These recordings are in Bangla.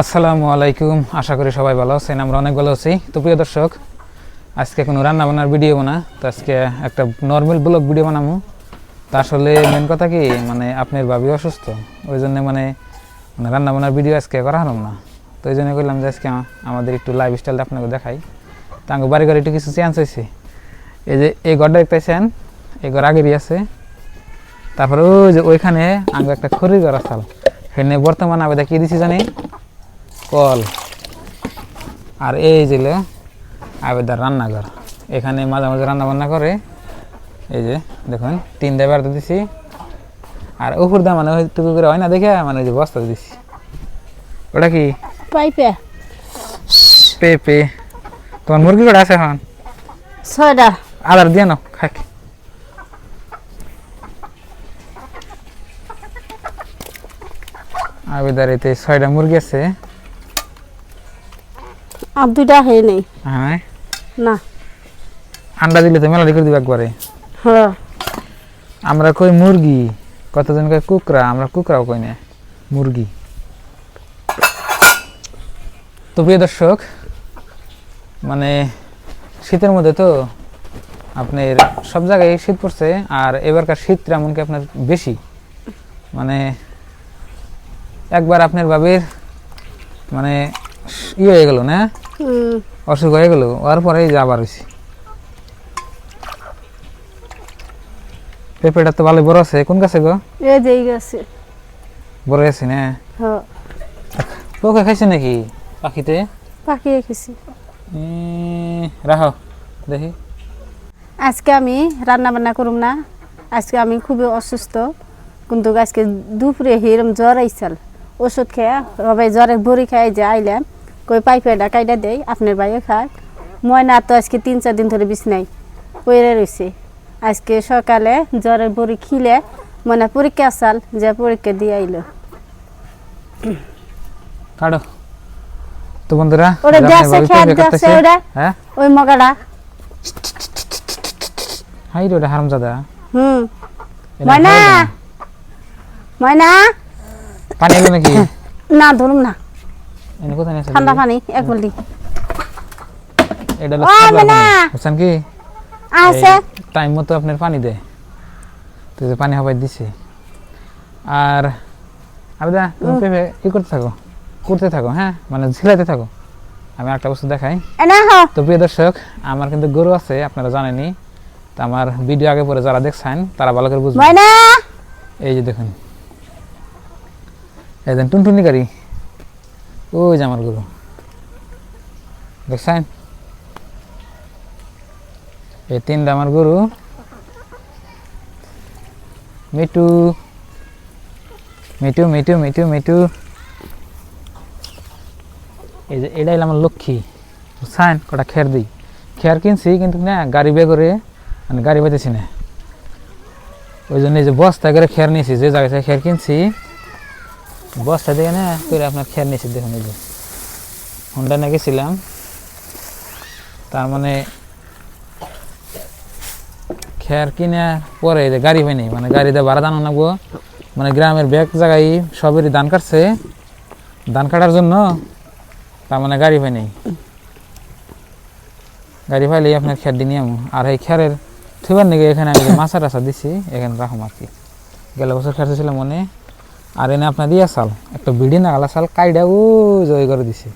আসসালামু আলাইকুম। আশা করি সবাই ভালো আছেন, আমরা অনেক ভালো আছি। তো প্রিয় দর্শক, আজকে কোনো রান্না বান্নার ভিডিও না, তো আজকে একটা নর্মাল ব্লগ ভিডিও বানাবো। তা আসলে মেন কথা কি মানে আপনার ভাবি অসুস্থ, ওই জন্য মানে মানে রান্না বান্নার ভিডিও আজকে করা হলাম না। তো ওই জন্য করলাম যে আজকে আমাদের একটু লাইফ স্টাইলটা আপনাকে দেখাই। তা আমাকে বাড়ি ঘরে একটু কিছু চেঞ্জ হয়েছে এই যে এই ঘরটা একটা দেখতেছেন, এই ঘর আগেরই আছে। তারপরে ওই যে ওইখানে আঙ্গ একটা খড়ির ঘর আসাল সেখানে বর্তমানে আবেদা কি দিছি জানি। কল। আর এই হলো আবেদার রান্নাঘর। এখানে মাঝে মাঝে রান্না বান্না করে। এই যে দেখুন তিন দিয়ে বেড়াতে দিছি। আর উপর দা মানে টুকু করে হয় না দেখে মানে যে বস্তা দিছি। ওটা কি? পাইপে। পে পে তোমার মুরগি কটা আছে এখন? ছয়টা। আদার দিয়ে নাও খাক। আবেদার এতে ছয়টা মুরগি আছে। আর দুইটা হয়ে নেই। হ্যাঁ? না। আন্ডা দিলে তো মেলাডি করে দিবে একবারে। হ্যাঁ। আমরা কই মুরগি কতজন কই কুকরা আমরা কুকরাও কই না মুরগি। তো প্রিয় দর্শক মানে শীতের মধ্যে তো আপনার সব জায়গায় শীত পড়ছে আর এবারকার শীতটা এমনকি আপনার বেশি। মানে একবার আপনার বাবির মানে ই হয়ে গেল না? অসুখ হয়ে গেল ওর পরে এই যে আবার হয়েছে। পেঁপেটা তো ভালো বড় আছে কোন গাছে গো? এই যে এই বড় আছে না? হ্যাঁ। পোকা খাইছে নাকি পাখিতে? পাখি উম, রাখো দেখি। আজকে আমি রান্না বান্না করুম না। আজকে আমি খুবই অসুস্থ। কিন্তু আজকে দুপুরে হিরম জ্বর আইসাল। ওষুধ খেয়ে সবাই জ্বরের বড়ি খাই যে আইলাম। কই পাইপে ডাকাইটা দেয় আপনার বাইরে খায় ময়না তো আজকে তিন চার দিন ধরে বিছনাই পড়ে রয়েছে আজকে সকালে জ্বরের বড়ি খিলে ময়না পরীক্ষা আসাল যে পরীক্ষা দিয়ে আইলো। কাটো। তো বন্ধুরা ওরে পেঁপে দেশে কাটতেছে, ওরে। হ্যাঁ? ওই মগাড়া। হাই রে ওটা হারামজাদা। হুম। ময়না! না। ময়না! পানি নাকি? না ধরুম না। ঠান্ডা পানি এক বালতি এটা বুঝছেন কি? আছে। টাইম মতো আপনার পানি দেয় তো যে পানি হবাই দিছে। আর আবেদা তুমি পেঁপে ই করতে থাকো। করতে থাকো হ্যাঁ? মানে ঝিলাইতে থাকো। আমি একটা বস্তু দেখাই। তো প্রিয় দর্শক আমার কিন্তু গরু আছে আপনারা জানেনি তো আমার ভিডিও আগে পরে যারা দেখছেন তারা ভালো করে বুঝবেন। এই যে দেখুন। এই দেন টুনটুনি গাড়ি। ওই যে আমার গরু দেখছেন? এই তিনটা আমার গরু মিটু মিটু মিটু মিটু মিটু এই যে এটাই আমার লক্ষ্মী, বুঝছেন? কটা খের দিই। খের কিনছি, কিন্তু না, গাড়ি বে করে মানে গাড়ি পাইতেছি না। ওই জন্য এই যে বস্তা করে খের নিয়েছি, যে জায়গায় খের কিনছি বস্তা দিয়ে না করে আপনার খের নিয়েছি, দেখুন এই যে। হোন্ডা নিয়ে গেছিলাম। তার মানে খের কিনে, পরে যে গাড়ি হয়নি মানে গাড়িতে ভাড়া দানো নাগবো। মানে গ্রামের ব্যাগ জায়গায় সবেরই ধান কাটছে। ধান কাটার জন্য তার মানে গাড়ি হয়নি। গাড়ি পাইলেই আপনার খের দিয়ে নিয়ে আর এই খেরের থুবার নাকি এখানে আমি মাছা টাছা দিছি, এখানে রাখুন আর কি। গেল বছর খেতেছিলাম মনে। আর এনে আপনার দিয়া চাল একটা বিড়ি নাগালা চাল কাইডা ও জয় করে দিছে।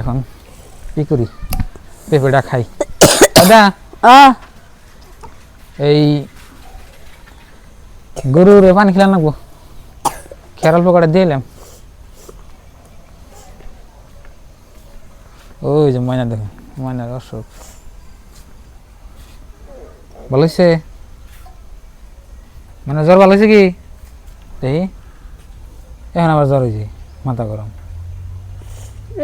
এখন কি করি? পেঁপেটা খাই। দাদা এই গরুর পানি খেলা নাকবো খেরাল পোকাটা দিলাম ওই যে ময়না দেখুন ময়নার অসুখ ভালো হয়েছে মানে জ্বর ভালো হয়েছে কি? দেখি এখন আবার জ্বর হয়েছে মাথা গরম।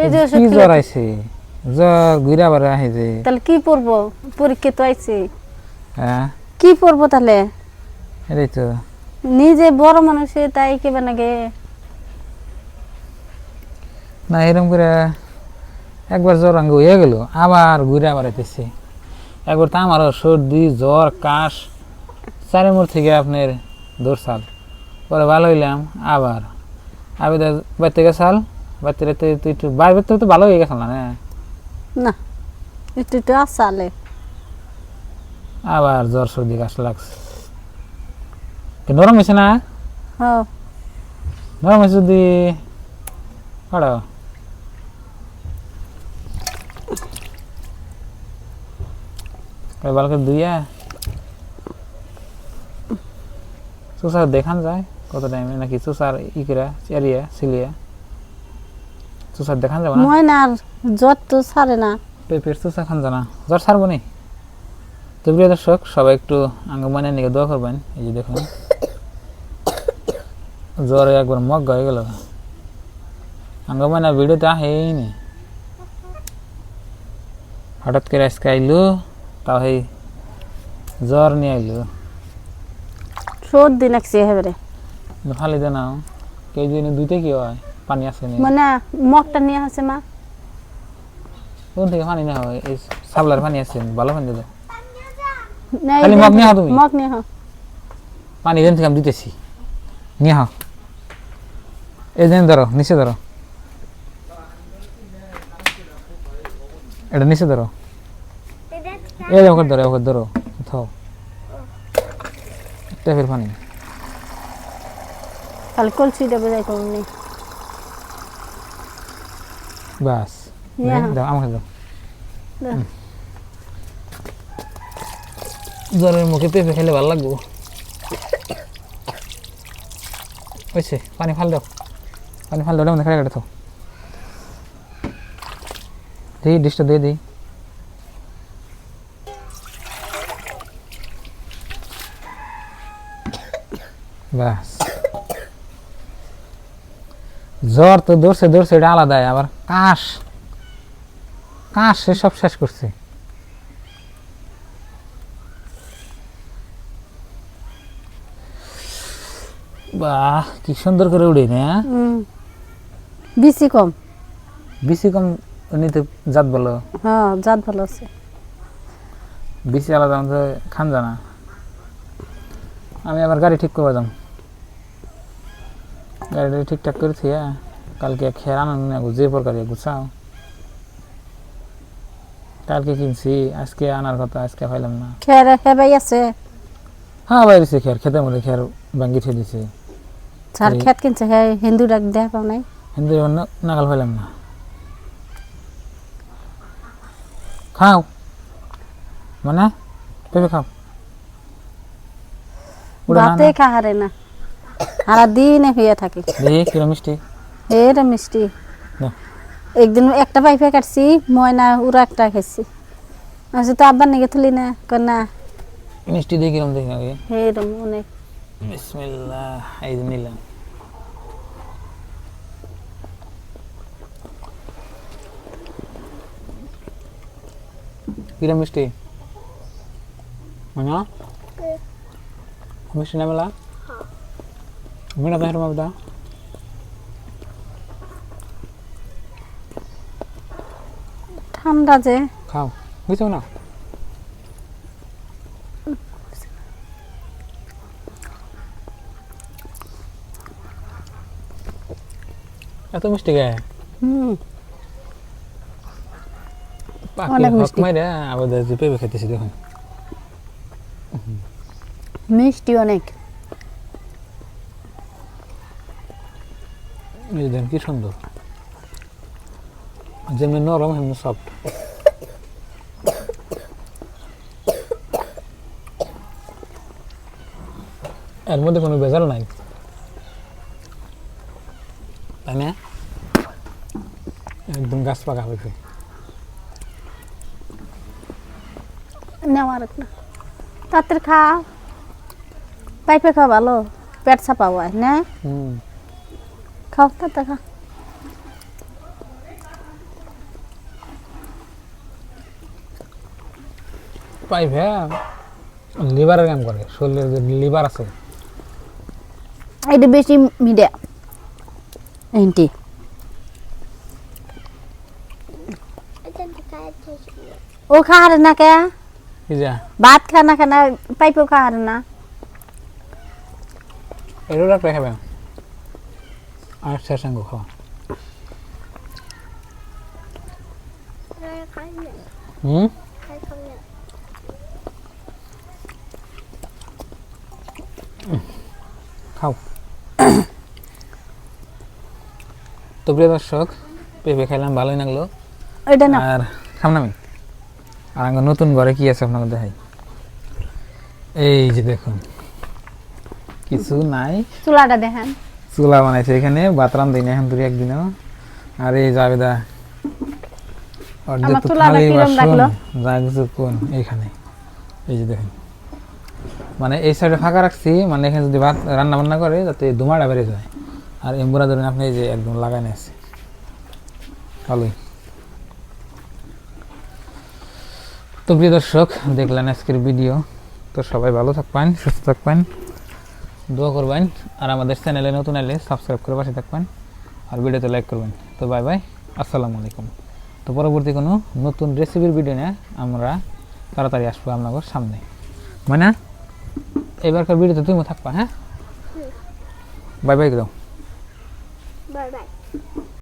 এই কি জ্বর আইছে? জ্বর ঘুরে আবার আইছে। তাহলে কি পড়ব পরীক্ষা তো আইছে। হ্যাঁ? কি পড়ব তাহলে? এটাই তো। নিজে বড় মানুষ তাই কেবে নাগে। না এরকম করে একবার জ্বর আঙ্গ হয়ে গেল আবার ঘুরে আবার আইতেছে একবার তো আমারও সর্দি জ্বর কাশ চারে মোড় থেকে আপনার দৌড় সাল পরে ভালো হইলাম আবার। আবার বাড়িতে গেছাল বাচ্চারা তো তুই একটু বাইরে তো ভালো হয়ে গেছিল না হ্যাঁ? না একটু একটু আসালে আবার জ্বর সর্দি কাশ লাগছে। নরম হয়েছে না? হ নরম হয়েছে যদি? পড়ো ভালো করে দুইয়া সুসার দেখান যায়। কত টাইমে নাকি সুসার ই করে চেরিয়া সিলিয়া? সুসার দেখান যাবে না? ময়নার জ্বর তো ছাড়ে না। পেঁপের সুসা খান জানা জ্বর ছাড়বো নি? তো প্রিয় দর্শক সবাই একটু আঙ্গমানের নিকে দোয়া করবেন। এই যে দেখুন। জ্বরে একবার মগ হয়ে গেল। আঙ্গমানা ভিডিওতে আহেইনি হঠাৎ করে আজকে আইলো তাও এই জ্বর নিয়ে আইলো। সর্দি নাকছে এবারে ফালি দে নাও কেউ যদি দুইতে কি হয় পানি আছে নি। মানে মগটা নিয়ে আসে মা। কোন থেকে পানি না হয় এই সাবলার পানি আছে ভালো পানি দাও না, খালি মগ নিয়ে তুমি? মগ নিয়ে পানি দেন থেকে আমি দিতেছি। নিয়ে হও এই দেন ধরো নিচে ধরো। এটা নিচে ধরো। এই ধরো ওকে ধরো। থাও ট্যাপের পানি। খালি কলসিটা বোঝাই করুন নি বাস আও। দাও আমাকে দাও। জ্বরের মুখে পেঁপে খেলে ভালো লাগবো। হয়েছে পানি ফাল দাও। পানি ফাল দাও দেখা কেটে থাও দিই ডিশটা দিয়ে দিই। বাস। জ্বর তো ধরছে ধরছে এটা আলাদাই আবার। কাশ। কাশ সে সব শেষ করছে। বাহ কি সুন্দর করে উড়ে না হুম। বেশি কম। বেশি কম নিতে জাত বলো হ্যাঁ জাত ভালো আছে। বেশি আলাদা আমাদের খান জানা আমি আবার গাড়ি ঠিক করে দাম গাড়িটা ঠিকঠাক করে থিয়া কালকে আনন্দ নেব যে প্রকার গুছাও। কালকে কিনছি আজকে আনার কথা আজকে পাইলাম না। খের হেবাই আছে? হ্যাঁ বাইরেছে খেয়ার খেতে মধ্যে খেয়ার ভাঙ্গি ঠে দিছে। যার এই- খেত কিনছে হ্যাঁ হিন্দু ডাক দেখা পাও নাই? হিন্দু নাগাল পাইলাম না। খাও। মানে? পেঁপে খাও। ভাতে। খাহারে না। সারা দিনে হইয়া থাকে। দেখি কিরম মিষ্টি। এরা মিষ্টি। না। একদিন একটা পাইপে কাটছি ময়না উড়া একটা খাইছি। আচ্ছা তো আব্বার নাকি তুলি না কর না। মিষ্টি দিয়ে কিরম দেখি আগে? এরম অনেক বিসমিল্লাহ এই নিলাম। কিরম মিষ্টি? মানে মিষ্টি না মেলা? মিঠা তো হেরম ঠান্ডা যে। খাও বুঝছ না? এত মিষ্টি গায়ে হুম। অনেক মিষ্টি। মাইরা আবার যে পেঁপে খেতেছি দেখুন। মিষ্টি অনেক। এই দেন কি সুন্দর। যেমনি নরম সেমনি সফট এর মধ্যে কোনো ভেজাল নাই তাই না একদম গাছ পাকা হয়েছে নেওয়ার না তাদের খা পাইপে খাওয়া ভালো পেট ছাপা হয় না হুম খাও তাতে খা পাইপ হ্যাঁ। লিভারের কাম করে শরীরের যে লিভার আছে। এটা বেশি মিডিয়া। এনটি। ও খাহারে না কে? ভাত খা না খানা পাইপও খাহারে না। এরও একটা খাবে। আর শেষ খাওয়া হুম? খাও। তো প্রিয় দর্শক পেঁপে খাইলাম ভালোই লাগল। এটা না আর সামনামি আর আমার নতুন ঘরে কি আছে আপনাকে দেখাই? এই যে দেখুন কিছু নাই। চুলাটা দেখেন। চুলা বানাইছে এখানে বাতরাম দিন এখন দুই একদিনও। আর এই জাবেদা অর্ধেক আমার তো চুলাটা খালি বাসন? যা কিছু কোন এইখানে এই যে দেখেন। মানে এই সাইডে ফাঁকা রাখছি মানে এখানে যদি ভাত রান্না বান্না করে যাতে ধুমাটা বেড়ে যায়। আর এম্বুরা ধরেন আপনি যে একদম লাগাই আছে ভালোই তো প্রিয় দর্শক, দেখলেন আজকের ভিডিও। তো সবাই ভালো থাকবেন, সুস্থ থাকবেন, দোয়া করবেন, আর আমাদের চ্যানেলে নতুন এলে সাবস্ক্রাইব করে পাশে থাকবেন, আর ভিডিওতে লাইক করবেন। তো বাই বাই আসসালামু আলাইকুম। তো পরবর্তী কোনো নতুন রেসিপির ভিডিও নিয়ে আমরা তাড়াতাড়ি আসব আপনাদের সামনে। মানে এবারকার ভিডিওতে তুমি থাকবা হ্যাঁ? বাই বাই দাও Bye bye.